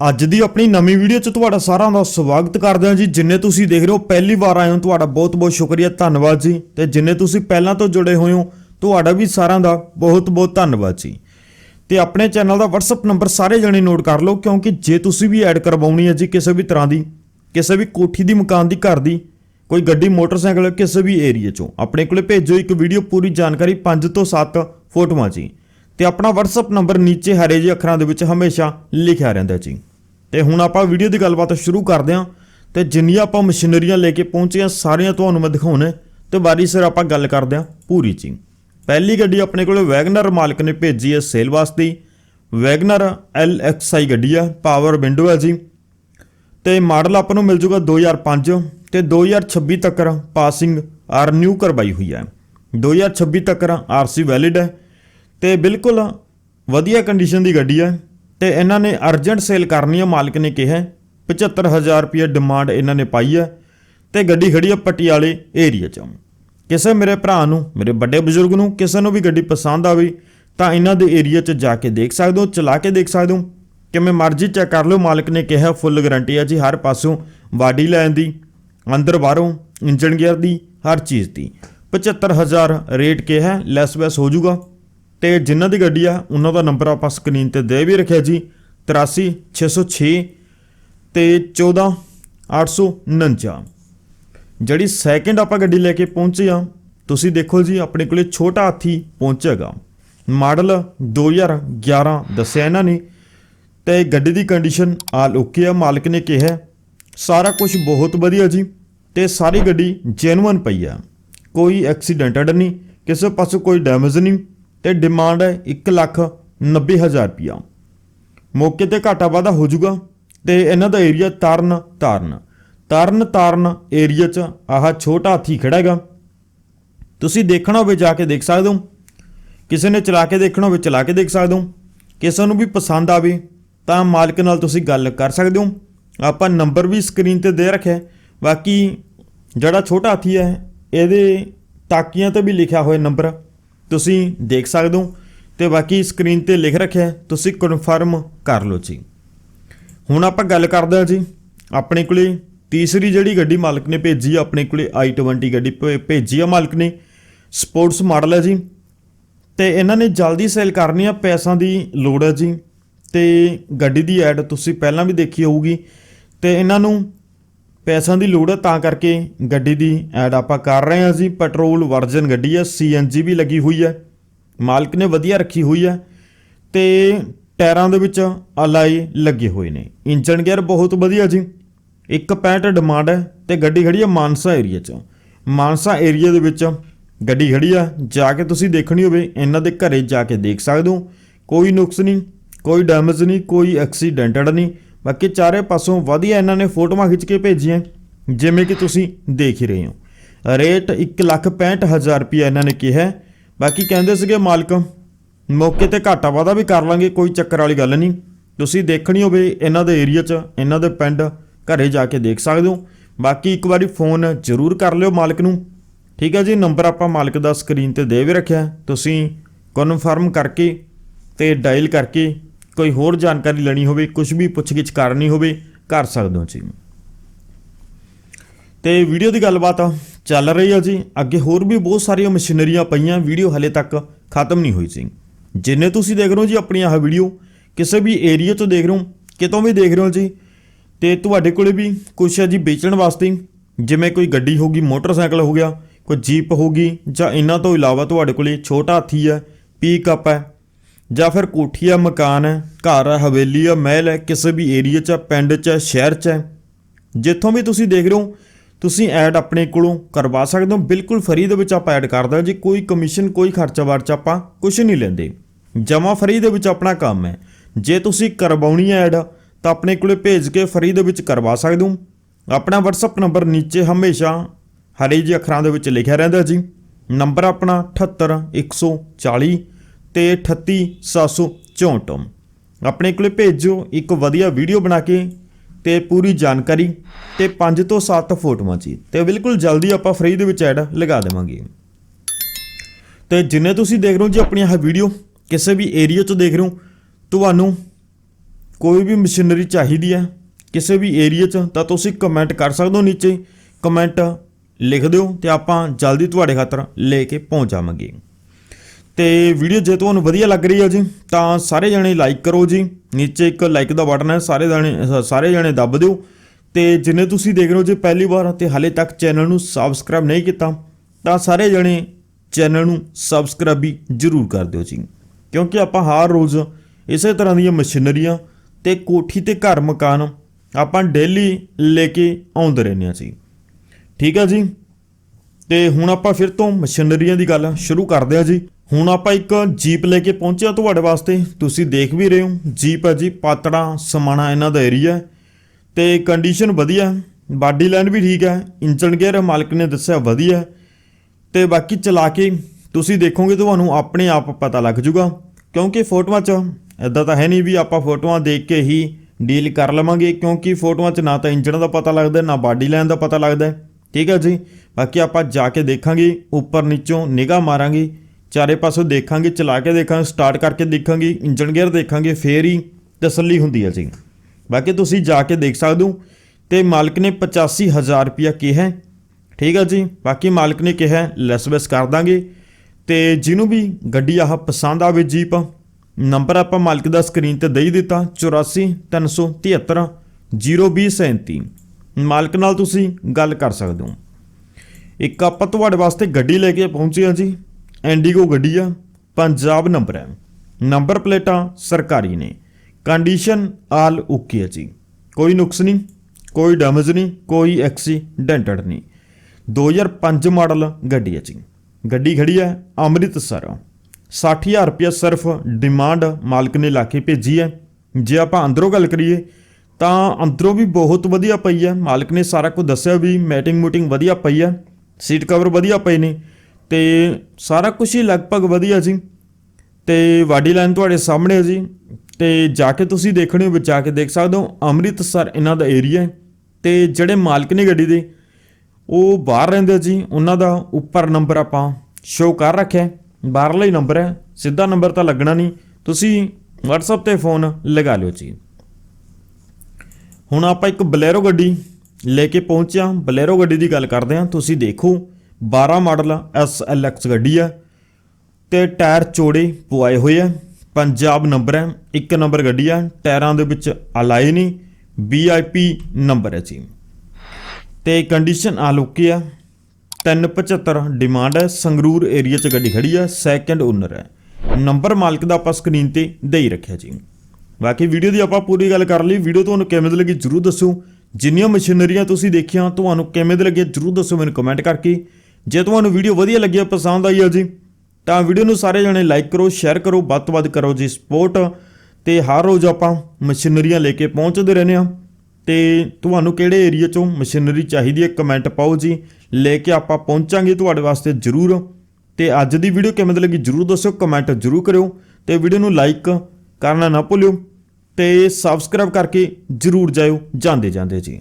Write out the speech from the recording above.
ਅੱਜ ਦੀ ਆਪਣੀ ਨਵੀਂ ਵੀਡੀਓ 'ਚ ਤੁਹਾਡਾ ਸਾਰਿਆਂ ਦਾ ਸਵਾਗਤ ਕਰਦੇ ਹਾਂ ਜੀ। ਜਿੰਨੇ ਤੁਸੀਂ ਦੇਖ ਰਹੇ ਹੋ, ਪਹਿਲੀ ਵਾਰ ਆਏ ਹੋ, ਤੁਹਾਡਾ ਬਹੁਤ-ਬਹੁਤ ਸ਼ੁਕਰੀਆ, ਧੰਨਵਾਦ ਜੀ। ਤੇ ਜਿੰਨੇ ਤੁਸੀਂ ਪਹਿਲਾਂ ਤੋਂ ਜੁੜੇ ਹੋਏ ਹੋ, ਤੁਹਾਡਾ ਵੀ ਸਾਰਿਆਂ ਦਾ ਬਹੁਤ-ਬਹੁਤ ਧੰਨਵਾਦ ਜੀ। ਤੇ ਆਪਣੇ ਚੈਨਲ ਦਾ WhatsApp ਨੰਬਰ ਸਾਰੇ ਜਣੇ ਨੋਟ ਕਰ ਲਓ, ਕਿਉਂਕਿ ਜੇ ਤੁਸੀਂ ਵੀ ਐਡ ਕਰਵਾਉਣੀ ਹੈ ਜੀ ਕਿਸੇ ਵੀ ਤਰ੍ਹਾਂ ਦੀ, ਕਿਸੇ ਵੀ ਕੋਠੀ ਦੀ, ਮਕਾਨ ਦੀ, ਘਰ ਦੀ, ਕੋਈ ਗੱਡੀ, ਮੋਟਰਸਾਈਕਲ, ਕਿਸੇ ਵੀ ਏਰੀਆ ਚੋਂ, ਆਪਣੇ ਕੋਲੇ ਭੇਜੋ ਇੱਕ ਵੀਡੀਓ ਪੂਰੀ ਜਾਣਕਾਰੀ 5 ਤੋਂ 7 ਫੋਟੋਆਂ ਜੀ। ਤੇ ਆਪਣਾ WhatsApp ਨੰਬਰ ਨੀਚੇ ਹਰੇ ਜਿਹੇ ਅੱਖਰਾਂ ਦੇ ਵਿੱਚ ਹਮੇਸ਼ਾ ਲਿਖਿਆ ਰਹਿੰਦਾ ਜੀ। ਤੇ ਹੁਣ ਆਪਾਂ ਵੀਡੀਓ ਦੀ ਗੱਲਬਾਤ ਸ਼ੁਰੂ ਕਰਦੇ ਹਾਂ। ਤੇ ਜਿੰਨੀਆਂ ਆਪਾਂ ਮਸ਼ੀਨਰੀਆਂ ਲੈ ਕੇ ਪਹੁੰਚੀਆਂ ਸਾਰੀਆਂ ਤੁਹਾਨੂੰ ਮੈਂ ਦਿਖਾਉਣਾ ਤੇ ਵਾਰੀ ਸਿਰ ਆਪਾਂ ਗੱਲ ਕਰਦੇ ਹਾਂ ਪੂਰੀ ਜੀ ਪਹਿਲੀ ਗੱਡੀ ਆਪਣੇ ਕੋਲ ਵੈਗਨਰ ਮਾਲਕ ਨੇ ਭੇਜੀ ਹੈ ਸੇਲ ਵਾਸਤੇ। ਵੈਗਨਰ LXI ਗੱਡੀ ਆ, ਪਾਵਰ ਵਿੰਡੋ ਹੈ ਜੀ। ਤੇ ਮਾਡਲ ਆਪਾਂ ਨੂੰ ਮਿਲ ਜੂਗਾ 2005 ਤੇ 2026 ਤੱਕ ਪਾਸਿੰਗ ਆਰ ਨਿਊ ਕਰਵਾਈ ਹੋਈ ਹੈ। 2026 ਤੱਕ ਆਰਸੀ ਵੈਲਿਡ ਹੈ। ਤੇ ਬਿਲਕੁਲ ਵਧੀਆ ਕੰਡੀਸ਼ਨ ਦੀ ਗੱਡੀ ਹੈ। ਤੇ ਇਹਨਾਂ ਨੇ ਅਰਜੈਂਟ ਸੇਲ ਕਰਨੀ ਹੈ ਮਾਲਕ ਨੇ ਕਿਹਾ 75000 ਰੁਪਏ ਡਿਮਾਂਡ ਇਹਨਾਂ ਨੇ ਪਾਈ ਹੈ ਤੇ ਗੱਡੀ ਖੜੀ ਹੈ ਪਟਿਆਲੇ ਏਰੀਆ 'ਚ। ਕਿਸੇ ਮੇਰੇ ਭਰਾ ਨੂੰ, ਮੇਰੇ ਵੱਡੇ ਬਜ਼ੁਰਗ ਨੂੰ, ਕਿਸੇ ਨੂੰ ਵੀ ਗੱਡੀ ਪਸੰਦ ਆਵੇ ਤਾਂ ਇਹਨਾਂ ਦੇ ਏਰੀਆ 'ਚ ਜਾ ਕੇ ਦੇਖ ਸਕਦੇ ਹੋ, ਚਲਾ ਕੇ ਦੇਖ ਸਕਦੇ ਹੋ। ਕਿਵੇਂ ਮਰਜ਼ੀ ਚੈੱਕ ਕਰ ਲਓ, ਮਾਲਕ ਨੇ ਕਿਹਾ ਫੁੱਲ ਗਾਰੰਟੀ ਹੈ ਜੀ, ਹਰ ਪਾਸੋਂ ਵਾਡੀ ਲੈਣ ਦੀ, ਅੰਦਰ ਬਾਹਰੋਂ ਇੰਜਨ ਗੇਅਰ ਦੀ, ਹਰ ਚੀਜ਼ ਦੀ। 75000 ਰੇਟ ਕਿਹਾ ਲੈਸ ਵੈਸ ਹੋ ਜਾਊਗਾ ਤੇ ਜਿਨ੍ਹਾਂ ਦੀ ਗੱਡੀ ਆ, ਉਹਨਾਂ ਦਾ ਨੰਬਰ ਆਪਾਂ ਸਕਰੀਨ ਤੇ ਦੇ ਵੀ ਰੱਖਿਆ ਜੀ 83606 ਤੇ 14849 ਜਿਹੜੀ ਸੈਕਿੰਡ ਆਪਾਂ ਗੱਡੀ ਲੈ ਕੇ ਪਹੁੰਚੇ ਆ, ਤੁਸੀਂ ਦੇਖੋ ਜੀ, ਆਪਣੇ ਕੋਲੇ ਛੋਟਾ ਹਾਥੀ ਪਹੁੰਚੇਗਾ ਮਾਡਲ 2011 ਦੱਸਿਆ ਇਹਨਾਂ ਨੇ ਤੇ ਗੱਡੀ ਦੀ ਕੰਡੀਸ਼ਨ ਆਲ ਓਕੇ ਆ, ਮਾਲਕ ਨੇ ਕਿਹਾ। ਸਾਰਾ ਕੁਝ ਬਹੁਤ ਵਧੀਆ ਜੀ, ਤੇ ਸਾਰੀ ਗੱਡੀ ਜੈਨੂਇਨ ਪਈ ਆ। ਕੋਈ ਐਕਸੀਡੈਂਟਡ ਨਹੀਂ, ਕਿਸੇ ਪਾਸੋਂ ਕੋਈ ਡੈਮੇਜ ਨਹੀਂ। ਤੇ ਡਿਮਾਂਡ ਹੈ 1 ਲੱਖ 90 ਹਜ਼ਾਰ ਰੁਪਿਆ ਮੌਕੇ ਤੇ ਘਾਟਾ ਵਾਧਾ ਹੋ ਜਾਊਗਾ ਤੇ ਇਹਨਾਂ ਦਾ ਏਰੀਆ ਤਰਨ ਤਾਰਨ। ਤਰਨ ਤਾਰਨ ਏਰੀਆ 'ਚ ਆਹ ਛੋਟਾ ਹਾਥੀ ਖੜਾ ਹੈਗਾ। ਤੁਸੀਂ ਦੇਖਣਾ ਹੋਵੇ, ਜਾ ਕੇ ਦੇਖ ਸਕਦੇ ਹੋ। ਕਿਸੇ ਨੇ ਚਲਾ ਕੇ ਦੇਖਣਾ ਹੋਵੇ, ਚਲਾ ਕੇ ਦੇਖ ਸਕਦੇ ਹੋ। ਕਿਸੇ ਨੂੰ ਵੀ ਪਸੰਦ ਆਵੇ, ਤਾਂ ਮਾਲਕ ਨਾਲ ਤੁਸੀਂ ਗੱਲ ਕਰ ਸਕਦੇ ਹੋ। ਆਪਾਂ ਨੰਬਰ ਵੀ ਸਕਰੀਨ ਤੇ ਦੇ ਰੱਖਿਆ ਬਾਕੀ ਜਿਹੜਾ ਛੋਟਾ ਹਾਥੀ ਹੈ, ਇਹਦੇ ਤਾਕੀਆਂ ਤੇ ਵੀ ਲਿਖਿਆ ਹੋਇਆ ਨੰਬਰ। ਤੁਸੀਂ ਦੇਖ ਸਕਦੇ ਹੋ ਤੇ ਬਾਕੀ ਸਕਰੀਨ ਤੇ ਲਿਖ ਰੱਖਿਆ ਤੁਸੀਂ ਕਨਫਰਮ ਕਰ ਲਓ ਜੀ। ਹੁਣ ਆਪਾਂ ਗੱਲ ਕਰਦੇ ਹਾਂ ਜੀ, ਆਪਣੇ ਕੋਲੇ ਤੀਸਰੀ ਜਿਹੜੀ ਗੱਡੀ ਮਾਲਕ ਨੇ ਭੇਜੀ ਆ, ਆਪਣੇ ਕੋਲੇ i20 ਗੱਡੀ ਭੇ- ਭੇਜੀ ਆ ਮਾਲਕ ਨੇ ਸਪੋਰਟਸ ਮਾਡਲ ਹੈ ਜੀ। ਤੇ ਇਹਨਾਂ ਨੇ ਜਲਦੀ ਸੇਲ ਕਰਨੀ ਆ, ਪੈਸਿਆਂ ਦੀ ਲੋੜ ਹੈ ਜੀ। ਤੇ ਗੱਡੀ ਦੀ ਐਡ ਤੁਸੀਂ ਪਹਿਲਾਂ ਵੀ ਦੇਖੀ ਹੋਊਗੀ। ਤੇ ਇਹਨਾਂ ਨੂੰ ਪੈਸਿਆਂ ਦੀ ਲੋੜ ਹੈ ਤਾਂ ਕਰਕੇ ਗੱਡੀ ਦੀ ਐਡ ਆਪਾਂ ਕਰ ਰਹੇ ਹਾਂ ਜੀ। ਪੈਟਰੋਲ ਵਰਜਨ ਗੱਡੀ ਹੈ ਸੀਐਨਜੀ ਵੀ ਲੱਗੀ ਹੋਈ ਹੈ ਮਾਲਕ ਨੇ ਵਧੀਆ ਰੱਖੀ ਹੋਈ ਹੈ ਤੇ ਟਾਇਰਾਂ ਦੇ ਵਿੱਚ ਅਲਾਈ ਲੱਗੇ ਹੋਏ ਨੇ। ਇੰਜਨ ਗੇਅਰ ਬਹੁਤ ਵਧੀਆ ਜੀ। 165 ਡਿਮਾਂਡ ਹੈ ਤੇ ਗੱਡੀ ਖੜੀ ਹੈ ਮਾਨਸਾ ਏਰੀਆ 'ਚ। ਮਾਨਸਾ ਏਰੀਆ ਦੇ ਵਿੱਚ ਗੱਡੀ ਖੜੀ ਆ। ਜਾ ਕੇ ਤੁਸੀਂ ਦੇਖਣੀ ਹੋਵੇ, ਇਹਨਾਂ ਦੇ ਘਰੇ ਜਾ ਕੇ ਦੇਖ ਸਕਦੇ ਹੋ। ਕੋਈ ਨੁਕਸ ਨਹੀਂ, ਕੋਈ ਡੈਮੇਜ ਨਹੀਂ, ਕੋਈ ਐਕਸੀਡੈਂਟਡ ਨਹੀਂ। ਬਾਕੀ ਚਾਰੇ ਪਾਸੋਂ ਵਧੀਆ ਇਹਨਾਂ ਨੇ ਫੋਟੋਆਂ ਖਿੱਚ ਕੇ ਭੇਜੀਆਂ, ਜਿਵੇਂ ਕਿ ਤੁਸੀਂ ਦੇਖ ਹੀ ਰਹੇ ਹੋ। ਰੇਟ 165000 ਰੁਪਏ ਇਹਨਾਂ ਨੇ ਕਿਹਾ। ਬਾਕੀ ਕਹਿੰਦੇ ਸੀਗੇ, ਮਾਲਕ, ਮੌਕੇ ਤੇ ਘਾਟਾ ਵਾਦਾ ਵੀ ਕਰ ਲਾਂਗੇ, ਕੋਈ ਚੱਕਰ ਵਾਲੀ ਗੱਲ ਨਹੀਂ। ਤੁਸੀਂ ਦੇਖਣੀ ਹੋਵੇ ਇਹਨਾਂ ਦੇ ਏਰੀਆ 'ਚ, ਇਹਨਾਂ ਦੇ ਪਿੰਡ, ਘਰੇ ਜਾ ਕੇ ਦੇਖ ਸਕਦੇ ਹੋ। ਬਾਕੀ ਇੱਕ ਵਾਰੀ ਫੋਨ ਜ਼ਰੂਰ ਕਰ ਲਿਓ ਮਾਲਕ ਨੂੰ। ਠੀਕ ਹੈ ਜੀ, ਨੰਬਰ ਆਪਾਂ ਮਾਲਕ ਦਾ ਸਕਰੀਨ ਤੇ ਦੇ ਵੀ ਰੱਖਿਆ। ਤੁਸੀਂ ਕਨਫਰਮ ਕਰਕੇ ਤੇ ਡਾਇਲ ਕਰਕੇ ਕੋਈ ਹੋਰ ਜਾਣਕਾਰੀ ਲੈਣੀ ਹੋਵੇ ਕੁਝ ਵੀ ਪੁੱਛਗਿੱਛ ਕਰਨੀ ਹੋਵੇ, ਕਰ ਸਕਦੇ ਹੋ ਜੀ। ਤੇ ਵੀਡੀਓ ਦੀ ਗੱਲਬਾਤ ਚੱਲ ਰਹੀ ਹੈ ਜੀ। ਅੱਗੇ ਹੋਰ ਵੀ ਬਹੁਤ ਸਾਰੀਆਂ ਮਸ਼ੀਨਰੀਆਂ ਪਈਆਂ, ਵੀਡੀਓ ਹਲੇ ਤੱਕ ਖਤਮ ਨਹੀਂ ਹੋਈ ਸੀ ਜਿੰਨੇ ਤੁਸੀਂ ਦੇਖ ਰਹੇ ਹੋ ਜੀ, ਆਪਣੀ ਆਹ ਵੀਡੀਓ, ਕਿਸੇ ਵੀ ਏਰੀਆ ਤੋਂ ਦੇਖ ਰਹੇ ਹੋ, ਕਿਤੋਂ ਵੀ ਦੇਖ ਰਹੇ ਹੋ ਜੀ, ਤੇ ਤੁਹਾਡੇ ਕੋਲੇ ਵੀ ਕੁਛ ਹੈ ਜੀ ਵੇਚਣ ਵਾਸਤੇ। ਜਿਵੇਂ ਕੋਈ ਗੱਡੀ ਹੋਗੀ ਮੋਟਰਸਾਈਕਲ ਹੋ ਗਿਆ, ਕੋਈ ਜੀਪ ਹੋਗੀ ਜਾਂ ਇਹਨਾਂ ਤੋਂ ਇਲਾਵਾ ਤੁਹਾਡੇ ਕੋਲੇ ਛੋਟਾ ਹਾਥੀ ਹੈ, ਪੀਕਅਪ ਹੈ ਜਾਂ ਫਿਰ ਕੋਠੀਆ ਮਕਾਨ ਹੈ ਘਰ ਹੈ ਹਵੇਲੀ ਹੈ ਮਹਿਲ ਹੈ ਕਿਸੇ ਵੀ ਏਰੀਆ 'ਚ ਪਿੰਡ 'ਚ ਹੈ, ਸ਼ਹਿਰ 'ਚ। ਹੈ ਜਿੱਥੋਂ ਵੀ ਤੁਸੀਂ ਦੇਖ ਰਹੇ ਹੋ ਤੁਸੀਂ ਐਡ ਆਪਣੇ ਕੋਲੋਂ ਕਰਵਾ ਸਕਦੇ ਹੋ। ਬਿਲਕੁਲ ਫਰੀ ਦੇ ਵਿੱਚ ਆਪਾਂ ਐਡ ਕਰਦੇ ਹਾਂ ਜੀ। ਕੋਈ ਕਮਿਸ਼ਨ ਕੋਈ ਖਰਚਾ ਵਰਚ ਆਪਾਂ ਕੁਝ ਨਹੀਂ ਲੈਂਦੇ। ਜਮਾ ਫਰੀ ਦੇ ਵਿੱਚ ਆਪਣਾ ਕੰਮ ਹੈ। ਜੇ ਤੁਸੀਂ ਕਰਵਾਉਣੀ ਹੈ ਐਡ ਤਾਂ ਆਪਣੇ ਕੋਲੇ ਭੇਜ ਕੇ ਫਰੀ ਦੇ ਵਿੱਚ ਕਰਵਾ ਸਕਦੇ ਹੋ। ਆਪਣਾ WhatsApp ਨੰਬਰ ਨੀਚੇ ਹਮੇਸ਼ਾ ਹਰੇ ਜੀ ਅੱਖਰਾਂ ਦੇ ਵਿੱਚ ਲਿਖਿਆ ਰਹਿੰਦਾ ਜੀ। ਨੰਬਰ ਆਪਣਾ 78140 ਤੇ 38764 ਆਪਣੇ ਕੋਲੇ ਭੇਜੋ ਇੱਕ ਵਧੀਆ ਵੀਡੀਓ ਬਣਾ ਕੇ ਤੇ ਪੂਰੀ ਜਾਣਕਾਰੀ ਤੇ 5 ਤੋਂ 7 ਫੋਟੋਆਂ ਜੀ। ਤੇ ਬਿਲਕੁਲ ਜਲਦੀ ਆਪਾਂ ਫ੍ਰੀ ਦੇ ਵਿੱਚ ਐਡ ਲਗਾ ਦੇਵਾਂਗੇ। ਤੇ ਜਿੰਨੇ ਤੁਸੀਂ ਦੇਖ ਰਹੇ ਹੋ ਜੀ ਆਪਣੀ ਇਹ ਵੀਡੀਓ, ਕਿਸੇ ਵੀ ਏਰੀਆ 'ਚ ਦੇਖ ਰਹੇ ਹੋ, ਤੁਹਾਨੂੰ ਕੋਈ ਵੀ ਮਸ਼ੀਨਰੀ ਚਾਹੀਦੀ ਹੈ ਕਿਸੇ ਵੀ ਏਰੀਆ 'ਚ, ਤਾਂ ਤੁਸੀਂ ਕਮੈਂਟ ਕਰ ਸਕਦੇ ਹੋ ਨੀਚੇ। ਕਮੈਂਟ ਲਿਖ ਦਿਓ ਤੇ ਆਪਾਂ ਜਲਦੀ ਤੁਹਾਡੇ ਖਾਤਰ ਲੈ ਕੇ ਪਹੁੰਚ ਜਾਵਾਂਗੇ। ਤੇ ਵੀਡੀਓ ਜੇ ਤੁਹਾਨੂੰ ਵਧੀਆ ਲੱਗ ਰਹੀ ਹੈ ਜੀ, ਤਾਂ ਸਾਰੇ ਜਣੇ ਲਾਈਕ ਕਰੋ ਜੀ। ਨੀਚੇ ਇੱਕ ਲਾਈਕ ਦਾ ਬਟਨ ਹੈ, ਸਾਰੇ ਜਣੇ ਸਾਰੇ ਜਣੇ ਦੱਬ ਦਿਓ। ਤੇ ਜਿੰਨੇ ਤੁਸੀਂ ਦੇਖ ਰਹੇ ਹੋ ਜੇ, ਪਹਿਲੀ ਵਾਰ ਤੇ ਹਾਲੇ ਤੱਕ ਚੈਨਲ ਨੂੰ ਸਬਸਕ੍ਰਾਈਬ ਨਹੀਂ ਕੀਤਾ, ਤਾਂ ਸਾਰੇ ਜਣੇ ਚੈਨਲ ਨੂੰ ਸਬਸਕ੍ਰਾਈਬ ਵੀ ਜ਼ਰੂਰ ਕਰ ਦਿਓ ਜੀ। ਕਿਉਂਕਿ ਆਪਾਂ ਹਰ ਰੋਜ਼ ਇਸੇ ਤਰ੍ਹਾਂ ਦੀਆਂ ਮਸ਼ੀਨਰੀਆਂ ਤੇ ਕੋਠੀ ਤੇ ਘਰ ਮਕਾਨ ਆਪਾਂ ਡੇਲੀ ਲੈ ਕੇ ਆਉਂਦੇ ਰਹਿੰਦੇ ਹਾਂ ਜੀ। ਠੀਕ ਹੈ ਜੀ? ਤੇ ਹੁਣ ਆਪਾਂ ਫਿਰ ਤੋਂ ਮਸ਼ੀਨਰੀਆਂ ਦੀ ਗੱਲ ਸ਼ੁਰੂ ਕਰਦੇ ਹਾਂ ਜੀ। ਹੁਣ ਆਪਾਂ ਇੱਕ ਜੀਪ ਲੈ ਕੇ ਪਹੁੰਚਿਆ ਤੁਹਾਡੇ ਵਾਸਤੇ। ਤੁਸੀਂ ਦੇਖ ਵੀ ਰਹੇ ਹੋ, ਜੀਪ ਹੈ ਜੀ, ਪਾਤੜਾ, ਸਮਾਣਾ ਇਹਨਾਂ ਦਾ ਏਰੀਆ ਹੈ। ਤੇ ਕੰਡੀਸ਼ਨ ਵਧੀਆ ਬਾਡੀ ਲਾਈਨ ਵੀ ਠੀਕ ਹੈ ਇੰਜਨ ਗੇਅਰ ਮਾਲਕ ਨੇ ਦੱਸਿਆ ਵਧੀਆ ਹੈ। ਤੇ ਬਾਕੀ ਚਲਾ ਕੇ ਤੁਸੀਂ ਦੇਖੋਗੇ ਤੁਹਾਨੂੰ ਆਪਣੇ ਆਪ ਪਤਾ ਲੱਗ ਜਾਊਗਾ। ਕਿਉਂਕਿ ਫੋਟੋਆਂ 'ਚ ਇਦਾਂ ਤਾਂ ਹੈ ਨਹੀਂ ਵੀ ਆਪਾਂ ਫੋਟੋਆਂ ਦੇਖ ਕੇ ਹੀ ਡੀਲ ਕਰ ਲਵਾਂਗੇ, ਕਿਉਂਕਿ ਫੋਟੋਆਂ 'ਚ ਨਾ ਤਾਂ ਇੰਜਣ ਦਾ ਪਤਾ ਲੱਗਦਾ, ਨਾ ਬਾਡੀ ਲਾਈਨ ਦਾ ਪਤਾ ਲੱਗਦਾ ਠੀਕ ਹੈ ਜੀ? ਬਾਕੀ ਆਪਾਂ ਜਾ ਕੇ ਦੇਖਾਂਗੇ ਉੱਪਰ ਨੀਚੋਂ ਨਿਗਾਹ ਮਾਰਾਂਗੇ। ਚਾਰੇ ਪਾਸੋਂ ਦੇਖਾਂਗੇ, ਚਲਾ ਕੇ ਦੇਖਾਂਗੇ ਸਟਾਰਟ ਕਰਕੇ ਦੇਖਾਂਗੇ ਇੰਜਨ ਗੇਅਰ ਦੇਖਾਂਗੇ, ਫੇਰ ਹੀ ਤਸੱਲੀ ਹੁੰਦੀ ਹੈ ਜੀ। ਬਾਕੀ ਤੁਸੀਂ ਜਾ ਕੇ ਦੇਖ ਸਕਦੇ ਹੋ ਤੇ ਮਾਲਕ ਨੇ 85000 ਰੁਪਇਆ ਕਿਹਾ ਠੀਕ ਹੈ ਜੀ। ਬਾਕੀ ਮਾਲਕ ਨੇ ਕਿਹਾ ਲੈਸ ਵੈਸ ਕਰ ਦਾਂਗੇ। ਤੇ ਜਿਹਨੂੰ ਵੀ ਗੱਡੀ ਆਹ ਪਸੰਦ ਆਵੇ ਜੀਪ ਨੰਬਰ ਆਪਾਂ ਮਾਲਕ ਦਾ ਸਕਰੀਨ ਤੇ ਦੇ ਹੀ ਦਿੱਤਾ 84 02037 ਮਾਲਕ ਨਾਲ ਤੁਸੀਂ ਗੱਲ ਕਰ ਸਕਦੇ ਹੋ। ਇੱਕ ਆਪਾਂ ਤੁਹਾਡੇ ਵਾਸਤੇ ਗੱਡੀ ਲੈ ਕੇ ਪਹੁੰਚੇ ਹਾਂ ਜੀ। ਐਂਡੀਗੋ ਗੱਡੀ ਆ ਪੰਜਾਬ ਨੰਬਰ ਹੈ। ਨੰਬਰ ਪਲੇਟਾਂ ਸਰਕਾਰੀ ਨੇ। ਕੰਡੀਸ਼ਨ ਆਲ ਓਕੇ ਹੈ ਜੀ। ਕੋਈ ਨੁਕਸ ਨਹੀਂ, ਕੋਈ ਡੈਮੇਜ ਨਹੀਂ, ਕੋਈ ਐਕਸੀਡੈਂਟਡ ਨਹੀਂ। 2005 ਮਾਡਲ ਗੱਡੀ ਹੈ ਜੀ। ਗੱਡੀ ਖੜੀ ਹੈ ਅੰਮ੍ਰਿਤਸਰ। 60000 ਰੁਪਇਆ ਸਿਰਫ ਡਿਮਾਂਡ ਮਾਲਕ ਨੇ ਲਾ ਕੇ ਭੇਜੀ ਹੈ। ਜੇ ਆਪਾਂ ਅੰਦਰੋਂ ਗੱਲ ਕਰੀਏ, ਤਾਂ ਅੰਦਰੋਂ ਵੀ ਬਹੁਤ ਵਧੀਆ ਪਈ ਹੈ। ਮਾਲਕ ਨੇ ਸਾਰਾ ਕੁਝ ਦੱਸਿਆ ਵੀ ਮੈਟਿੰਗ ਮੂਟਿੰਗ ਵਧੀਆ ਪਈ ਹੈ। ਸੀਟ ਕਵਰ ਵਧੀਆ ਪਏ ਨੇ। ਤੇ ਸਾਰਾ ਕੁਝ ਹੀ ਲਗਭਗ ਵਧੀਆ ਜੀ। ਤੇ ਵਾਡੀ ਲਾਈਨ ਤੁਹਾਡੇ ਸਾਹਮਣੇ ਹੈ ਜੀ। ਤੇ ਜਾ ਕੇ ਤੁਸੀਂ ਦੇਖਣੇ ਹੋ, ਜਾ ਕੇ ਦੇਖ ਸਕਦੇ ਹੋ, ਅੰਮ੍ਰਿਤਸਰ ਇਹਨਾਂ ਦਾ ਏਰੀਆ ਹੈ। ਤੇ ਜਿਹੜੇ ਮਾਲਕ ਨੇ ਗੱਡੀ ਦੇ, ਉਹ ਬਾਹਰ ਰਹਿੰਦੇ ਜੀ। ਉਹਨਾਂ ਦਾ ਉੱਪਰ ਨੰਬਰ ਆਪਾਂ ਸ਼ੋ ਕਰ ਰੱਖਿਆ ਬਾਹਰਲਾ ਹੀ ਨੰਬਰ ਹੈ। ਸਿੱਧਾ ਨੰਬਰ ਤਾਂ ਲੱਗਣਾ ਨਹੀਂ। ਤੁਸੀਂ WhatsApp ਤੇ ਫੋਨ ਲਗਾ ਲਿਓ ਜੀ। ਹੁਣ ਆਪਾਂ ਇੱਕ ਬਲੇਰੋ ਗੱਡੀ ਲੈ ਕੇ ਪਹੁੰਚਿਆ ਬਲੇਰੋ ਗੱਡੀ ਦੀ ਗੱਲ ਕਰਦੇ ਹਾਂ। ਤੁਸੀਂ ਦੇਖੋ। 12 ਮਾਡਲ SLX ਗੱਡੀ ਆ ਤੇ ਟਾਇਰ ਚੋੜੇ ਪਵਾਏ ਹੋਏ ਆ। ਪੰਜਾਬ ਨੰਬਰ ਹੈ, ਇੱਕ ਨੰਬਰ ਗੱਡੀ ਆ, ਟਾਇਰਾਂ ਦੇ ਵਿੱਚ ਅਲਾਈ ਨਹੀਂ VIP ਨੰਬਰ ਹੈ ਜੀ। ਤੇ ਕੰਡੀਸ਼ਨ ਆ ਲੁਕੀ ਆ 375 ਡਿਮਾਂਡ ਹੈ, ਸੰਗਰੂਰ ਏਰੀਆ 'ਚ ਗੱਡੀ ਖੜੀ ਆ ਸੈਕੰਡ ਓਨਰ ਹੈ। ਨੰਬਰ ਮਾਲਕ ਦਾ ਆਪਾਂ ਸਕਰੀਨ ਤੇ ਦੇ ਹੀ ਰੱਖਿਆ ਜੀ। ਬਾਕੀ ਵੀਡੀਓ ਦੀ ਆਪਾਂ ਪੂਰੀ ਗੱਲ ਕਰ ਲਈ ਵੀਡੀਓ ਤੁਹਾਨੂੰ ਕਿਵੇਂ ਦੀ ਲੱਗੀ ਜਰੂਰ ਦੱਸੋ। ਜਿੰਨੀਆਂ ਮਸ਼ੀਨਰੀਆਂ ਤੁਸੀਂ ਦੇਖੀਆਂ, ਤੁਹਾਨੂੰ ਕਿਵੇਂ ਦੀ ਲੱਗੀ, ਜਰੂਰ ਦੱਸੋ ਮੈਨੂੰ ਕਮੈਂਟ ਕਰਕੇ। ਜੇ ਤੁਹਾਨੂੰ ਵੀਡੀਓ ਵਧੀਆ ਲੱਗੀ ਹੈ ਪਸੰਦ ਆਈ ਹੈ ਜੀ, ਤਾਂ ਵੀਡੀਓ ਨੂੰ ਸਾਰੇ ਜਣੇ ਲਾਈਕ ਕਰੋ ਸ਼ੇਅਰ ਕਰੋ, ਵੱਧ ਤੋਂ ਵੱਧ ਕਰੋ ਜੀ ਸਪੋਰਟ ਤੇ ਹਰ ਰੋਜ਼ ਆਪਾਂ ਮਸ਼ੀਨਰੀਆਂ ਲੈ ਕੇ ਪਹੁੰਚਦੇ ਰਹਿੰਦੇ ਹਾਂ। ਤੇ ਤੁਹਾਨੂੰ ਕਿਹੜੇ ਏਰੀਆ ਚੋਂ ਮਸ਼ੀਨਰੀ ਚਾਹੀਦੀ ਹੈ ਕਮੈਂਟ ਪਾਓ ਜੀ। ਲੈ ਕੇ ਆਪਾਂ ਪਹੁੰਚਾਂਗੇ ਤੁਹਾਡੇ ਵਾਸਤੇ ਜ਼ਰੂਰ। ਤੇ ਅੱਜ ਦੀ ਵੀਡੀਓ ਕਿਵੇਂ ਦੀ ਲੱਗੀ, ਜ਼ਰੂਰ ਦੱਸਿਓ ਕਮੈਂਟ ਜ਼ਰੂਰ ਕਰਿਓ। ਤੇ ਵੀਡੀਓ ਨੂੰ ਲਾਈਕ ਕਰਨਾ ਨਾ ਭੁੱਲਿਓ। ਤੇ ਸਬਸਕ੍ਰਾਈਬ ਕਰਕੇ ਜ਼ਰੂਰ ਜਾਇਓ ਜਾਂਦੇ ਜਾਂਦੇ ਜੀ।